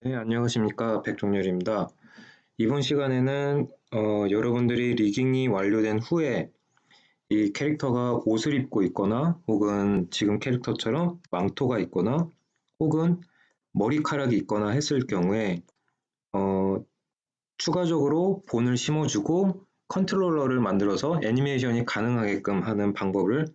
네, 안녕하십니까. 백종렬입니다. 이번 시간에는 어, 여러분들이 리깅이 완료된 후에 이 캐릭터가 옷을 입고 있거나 혹은 지금 캐릭터처럼 망토가 있거나 혹은 머리카락이 있거나 했을 경우에 어, 추가적으로 본을 심어주고 컨트롤러를 만들어서 애니메이션이 가능하게끔 하는 방법을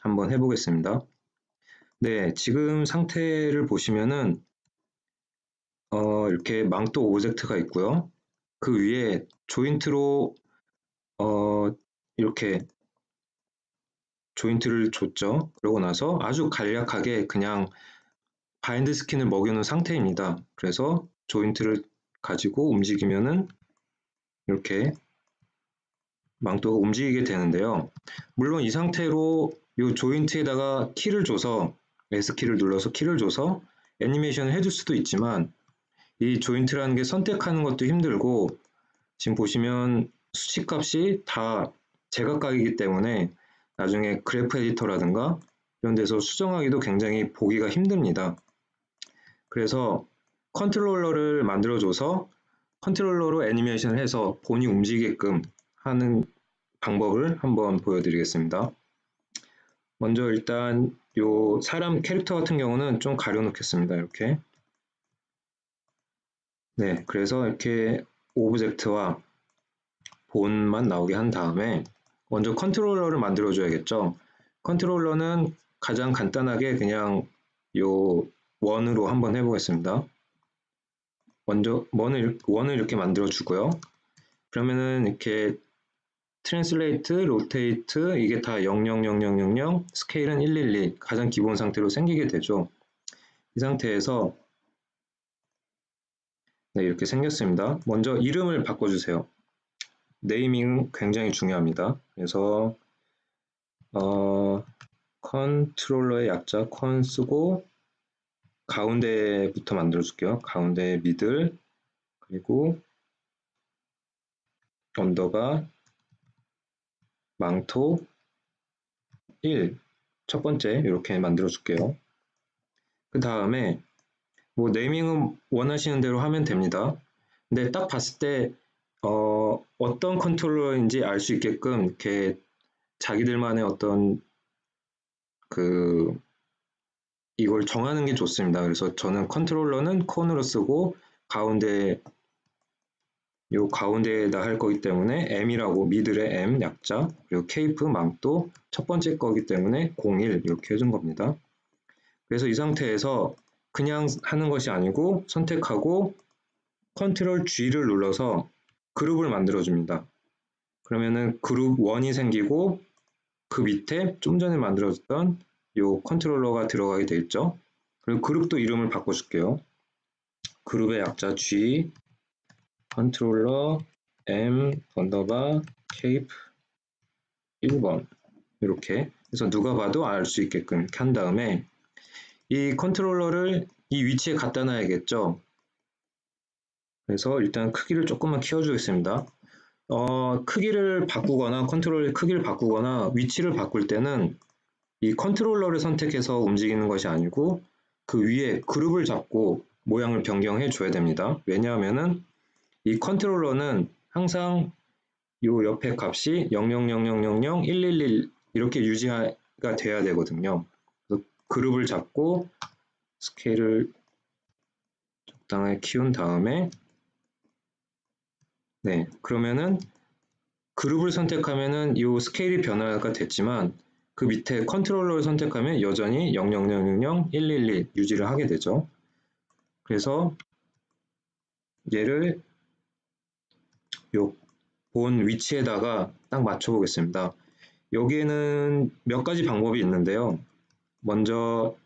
한번 해보겠습니다. 네, 지금 상태를 보시면은 어, 이렇게 망토 오브젝트가 있고요. 그 위에 조인트로 어, 이렇게 조인트를 줬죠. 그러고 나서 아주 간략하게 그냥 바인드 스킨을 먹여놓은 상태입니다. 그래서 조인트를 가지고 움직이면은 이렇게 망토가 움직이게 되는데요. 물론 이 상태로 이 조인트에다가 키를 줘서 S키를 눌러서 키를 줘서 애니메이션을 해줄 수도 있지만 이 조인트라는 게 선택하는 것도 힘들고 지금 보시면 수치값이 다 제각각이기 때문에 나중에 그래프 에디터라든가 이런 데서 수정하기도 굉장히 보기가 힘듭니다. 그래서 컨트롤러를 만들어줘서 컨트롤러로 애니메이션을 해서 본이 움직이게끔 하는 방법을 한번 보여드리겠습니다. 먼저 일단 요 사람 캐릭터 같은 경우는 좀 가려놓겠습니다. 이렇게 네, 그래서 이렇게 오브젝트와 본만 나오게 한 다음에 먼저 컨트롤러를 만들어 줘야겠죠. 컨트롤러는 가장 간단하게 그냥 요 원으로 한번 해보겠습니다. 먼저 원을, 원을 이렇게 만들어 주고요. 그러면은 이렇게 트랜슬레이트, 로테이트 이게 다 000000 스케일은 112 가장 기본 상태로 생기게 되죠. 이 상태에서 네, 이렇게 생겼습니다. 먼저 이름을 바꿔주세요. 네이밍 굉장히 중요합니다. 그래서 어, 컨트롤러의 약자 컨 쓰고 가운데부터 만들어 줄게요. 가운데 미들 그리고 언더가 망토 1 첫 번째 이렇게 만들어 줄게요. 그 다음에 뭐 네이밍은 원하시는 대로 하면 됩니다. 근데 딱 봤을 때 어, 어떤 컨트롤러인지 알 수 있게끔 이렇게 자기들만의 어떤 그 이걸 정하는 게 좋습니다. 그래서 저는 컨트롤러는 콘으로 쓰고 가운데 요 가운데에다 할 거기 때문에 M이라고 미들의 M 약자 그리고 케이프 망도 첫 번째 거기 때문에 01 이렇게 해준 겁니다. 그래서 이 상태에서 그냥 하는 것이 아니고 선택하고 컨트롤 G를 눌러서 그룹을 만들어 줍니다. 그러면은 그룹 1이 생기고 그 밑에 좀 전에 만들어졌던 요 컨트롤러가 들어가게 돼 있죠. 그리고 그룹도 이름을 바꿔줄게요. 그룹의 약자 G 컨트롤러 M 번더바 케이프 1번 이렇게 해서 누가 봐도 알 수 있게끔 한 다음에 이 컨트롤러를 이 위치에 갖다 놔야겠죠. 그래서 일단 크기를 조금만 키워주겠습니다. 어, 크기를 바꾸거나 컨트롤의 크기를 바꾸거나 위치를 바꿀 때는 이 컨트롤러를 선택해서 움직이는 것이 아니고 그 위에 그룹을 잡고 모양을 변경해 줘야 됩니다. 왜냐하면은 이 컨트롤러는 항상 요 옆에 값이 000000111 이렇게 유지가 돼야 되거든요. 그룹을 잡고 스케일을 적당하게 키운 다음에 네 그러면은 그룹을 선택하면은 이 스케일이 변화가 됐지만 그 밑에 컨트롤러를 선택하면 여전히 00000 유지를 하게 되죠. 그래서 얘를 요본 위치에다가 딱 맞춰 보겠습니다. 여기에는 몇 가지 방법이 있는데요. 먼저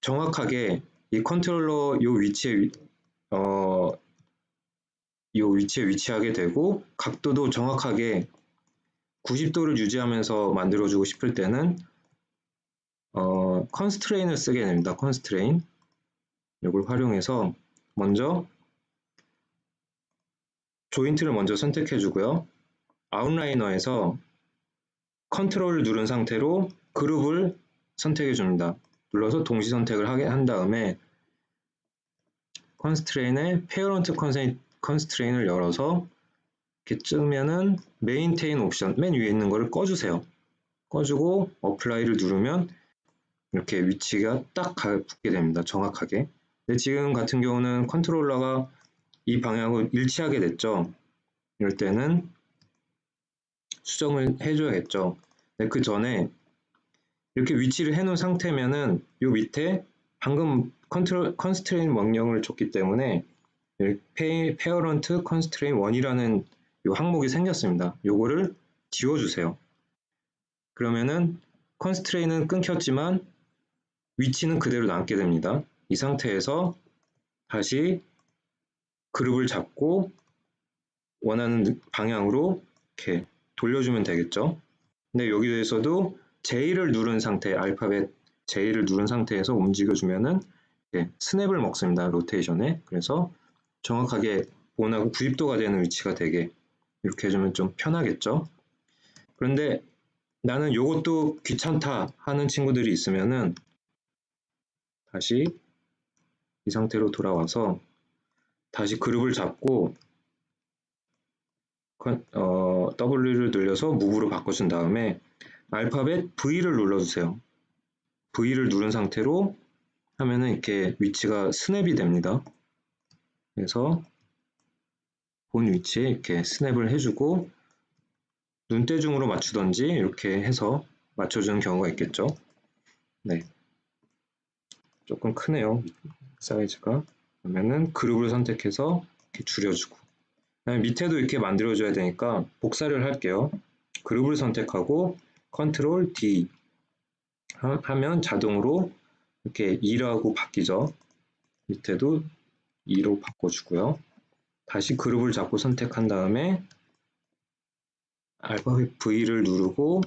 정확하게 이 컨트롤러 요 위치에 어, 요 위치에 위치하게 되고 각도도 정확하게 90도를 유지하면서 만들어주고 싶을 때는 어, 컨스트레인을 쓰게 됩니다. 컨스트레인 이걸 활용해서 먼저 조인트를 먼저 선택해 주고요. 아웃라이너에서 컨트롤을 누른 상태로 그룹을 선택해 줍니다. 눌러서 동시 선택을 하게 한 다음에 컨스트레인의 페어런트 컨스트레인을 열어서 이렇게 쯤면은 메인테인 옵션 맨 위에 있는 거를 꺼주세요. 꺼주고 어플라이를 누르면 이렇게 위치가 딱 붙게 됩니다. 정확하게. 근데 지금 같은 경우는 컨트롤러가 이 방향으로 일치하게 됐죠. 이럴 때는 수정을 해줘야겠죠. 그 전에 이렇게 위치를 해놓은 상태면은 이 밑에 방금 컨트롤 컨스트레인 명령을 줬기 때문에 페어런트 컨스트레인 1이라는 이 항목이 생겼습니다. 요거를 지워주세요. 그러면은 컨스트레인은 끊겼지만 위치는 그대로 남게 됩니다. 이 상태에서 다시 그룹을 잡고 원하는 방향으로 이렇게 돌려주면 되겠죠. 근데 여기에서도 J를 누른 상태, 알파벳 J를 누른 상태에서 움직여주면은 스냅을 먹습니다. 로테이션에. 그래서 정확하게 본하고 90도가 되는 위치가 되게 이렇게 해주면 좀 편하겠죠. 그런데 나는 이것도 귀찮다 하는 친구들이 있으면은 다시 이 상태로 돌아와서 다시 그룹을 잡고 어, W를 눌려서 무브로 바꿔준 다음에 알파벳 V를 눌러주세요. V를 누른 상태로 하면은 이렇게 위치가 스냅이 됩니다. 그래서 본 위치에 이렇게 스냅을 해주고 눈대중으로 맞추던지 이렇게 해서 맞춰주는 경우가 있겠죠. 네. 조금 크네요. 사이즈가. 그러면은 그룹을 선택해서 이렇게 줄여주고 밑에도 이렇게 만들어줘야 되니까 복사를 할게요. 그룹을 선택하고 컨트롤 D 하면 자동으로 이렇게 2라고 바뀌죠. 밑에도 2로 바꿔주고요. 다시 그룹을 잡고 선택한 다음에 알파벳 V를 누르고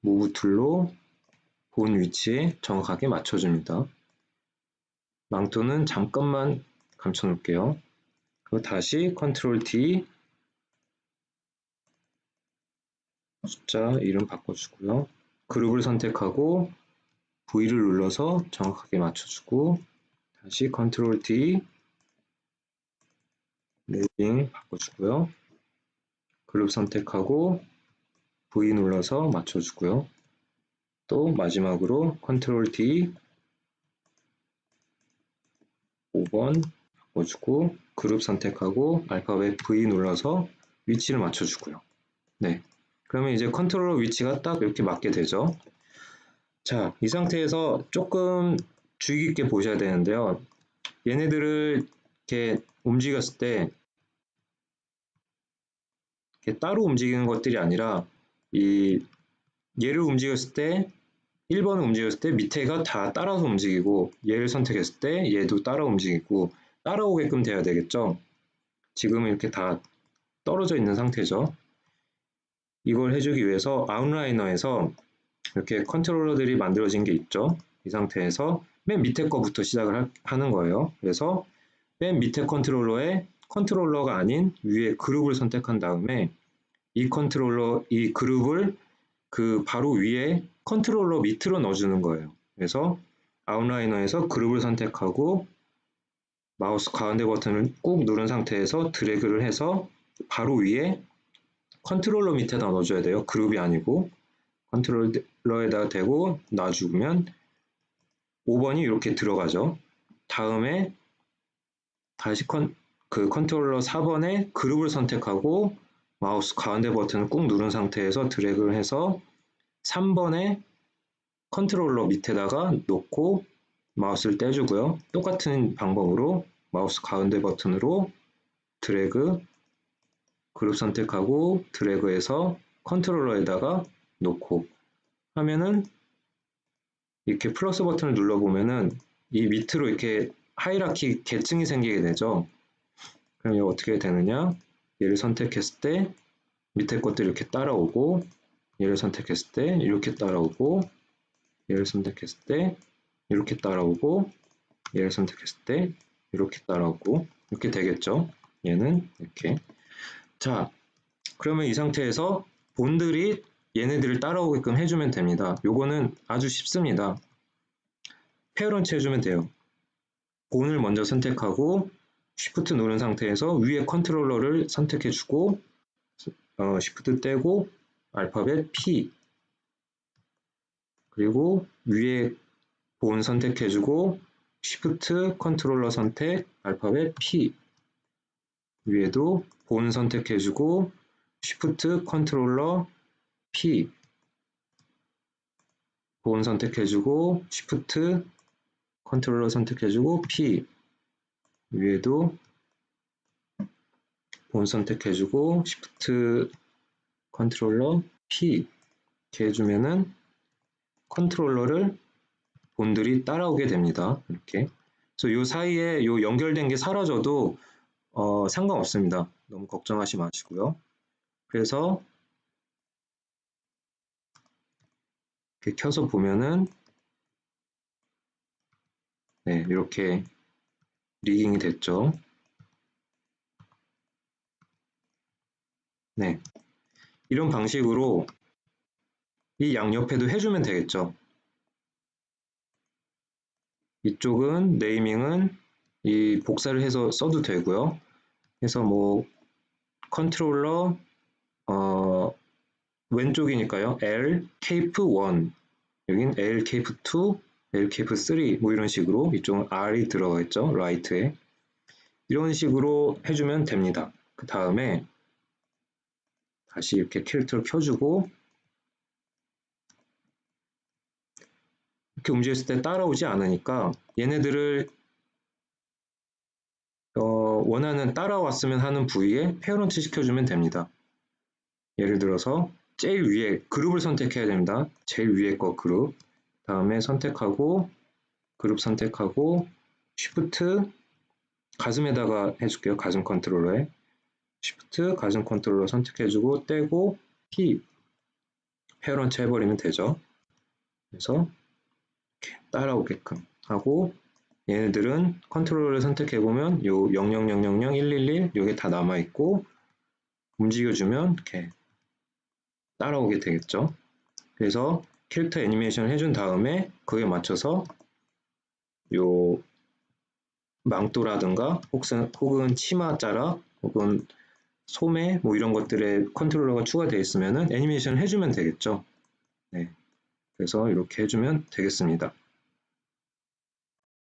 무브 툴로 본 위치에 정확하게 맞춰줍니다. 망토는 잠깐만 감춰 놓을게요. 그리고 다시 컨트롤 D 숫자 이름 바꿔주고요. 그룹을 선택하고 V를 눌러서 정확하게 맞춰주고 다시 컨트롤 D 레이딩 바꿔주고요. 그룹 선택하고 V 눌러서 맞춰주고요. 또 마지막으로 컨트롤 D 5번 바꿔주고 그룹 선택하고 알파벳 V 눌러서 위치를 맞춰주고요. 네, 그러면 이제 컨트롤러 위치가 딱 이렇게 맞게 되죠. 자, 이 상태에서 조금 주의 깊게 보셔야 되는데요. 얘네들을 이렇게 움직였을 때 이렇게 따로 움직이는 것들이 아니라 이 얘를 움직였을 때 1번을 움직였을 때 밑에가 다 따라서 움직이고 얘를 선택했을 때 얘도 따라 움직이고 따라오게끔 돼야 되겠죠. 지금은 이렇게 다 떨어져 있는 상태죠. 이걸 해주기 위해서 아웃라이너에서 이렇게 컨트롤러들이 만들어진 게 있죠. 이 상태에서 맨 밑에 거부터 시작을 하는 거예요. 그래서 맨 밑에 컨트롤러에 컨트롤러가 아닌 위에 그룹을 선택한 다음에 이 컨트롤러, 이 그룹을 그 바로 위에 컨트롤러 밑으로 넣어주는 거예요. 그래서 아웃라이너에서 그룹을 선택하고 마우스 가운데 버튼을 꾹 누른 상태에서 드래그를 해서 바로 위에 컨트롤러 밑에다 넣어줘야 돼요. 그룹이 아니고 컨트롤러에다 대고 놔주면 5번이 이렇게 들어가죠. 다음에 다시 컨, 그 컨트롤러 4번에 그룹을 선택하고 마우스 가운데 버튼을 꾹 누른 상태에서 드래그를 해서 3번에 컨트롤러 밑에다가 놓고 마우스를 떼주고요. 똑같은 방법으로 마우스 가운데 버튼으로 드래그 그룹 선택하고 드래그해서 컨트롤러에다가 놓고 하면은 이렇게 플러스 버튼을 눌러보면은 이 밑으로 이렇게 하이라키 계층이 생기게 되죠. 그럼 이거 어떻게 되느냐? 얘를 선택했을 때 밑에 것들이 이렇게 따라오고 얘를 선택했을 때 이렇게 따라오고 얘를 선택했을 때 이렇게 따라오고 얘를 선택했을 때 이렇게 따라오고 이렇게 되겠죠. 얘는 이렇게 자, 그러면 이 상태에서 본들이 얘네들을 따라오게끔 해주면 됩니다. 요거는 아주 쉽습니다. 페어런치 해주면 돼요. 본을 먼저 선택하고 Shift 누른 상태에서 위에 컨트롤러를 선택해주고 어, Shift 떼고 알파벳 P 그리고 위에 본 선택해주고 Shift 컨트롤러 선택 알파벳 P 위에도 본 선택해주고 Shift 컨트롤러 P 본 선택해주고 Shift 컨트롤러 선택해주고 P 위에도 본 선택해주고 Shift 컨트롤러 P 이렇게 해주면은 컨트롤러를 본들이 따라오게 됩니다. 이렇게. 그래서 이 사이에 이 연결된 게 사라져도 어, 상관없습니다. 너무 걱정하지 마시고요. 그래서 이렇게 켜서 보면은 네, 이렇게 리깅이 됐죠. 네. 이런 방식으로 이 양옆에도 해주면 되겠죠. 이쪽은 네이밍은 이 복사를 해서 써도 되고요. 그래서 뭐 컨트롤러 어, 왼쪽이니까요. L 케이프 1 여긴 L 케이프 2 L 케이프 3 뭐 이런 식으로 이쪽은 R이 들어가 있죠. 라이트에 이런 식으로 해주면 됩니다. 그 다음에 다시 이렇게 캐릭터를 켜주고 이렇게 움직였을 때 따라오지 않으니까 얘네들을 어, 원하는 따라왔으면 하는 부위에 페어런트 시켜주면 됩니다. 예를 들어서 제일 위에 그룹을 선택해야 됩니다. 제일 위에 거 그룹 다음에 선택하고 그룹 선택하고 Shift 가슴에다가 해줄게요. 가슴 컨트롤러에 Shift 가슴 컨트롤러 선택해주고 떼고 P 페어런트 해버리면 되죠. 그래서 따라오게끔 하고 얘네들은 컨트롤러를 선택해보면 요0000111 요게 다 남아있고 움직여주면 이렇게 따라오게 되겠죠. 그래서 캐릭터 애니메이션을 해준 다음에 그에 맞춰서 요 망토라든가 혹은, 혹은 치마 자락 혹은 소매 뭐 이런 것들에 컨트롤러가 추가되어 있으면 애니메이션을 해주면 되겠죠. 네. 그래서 이렇게 해주면 되겠습니다.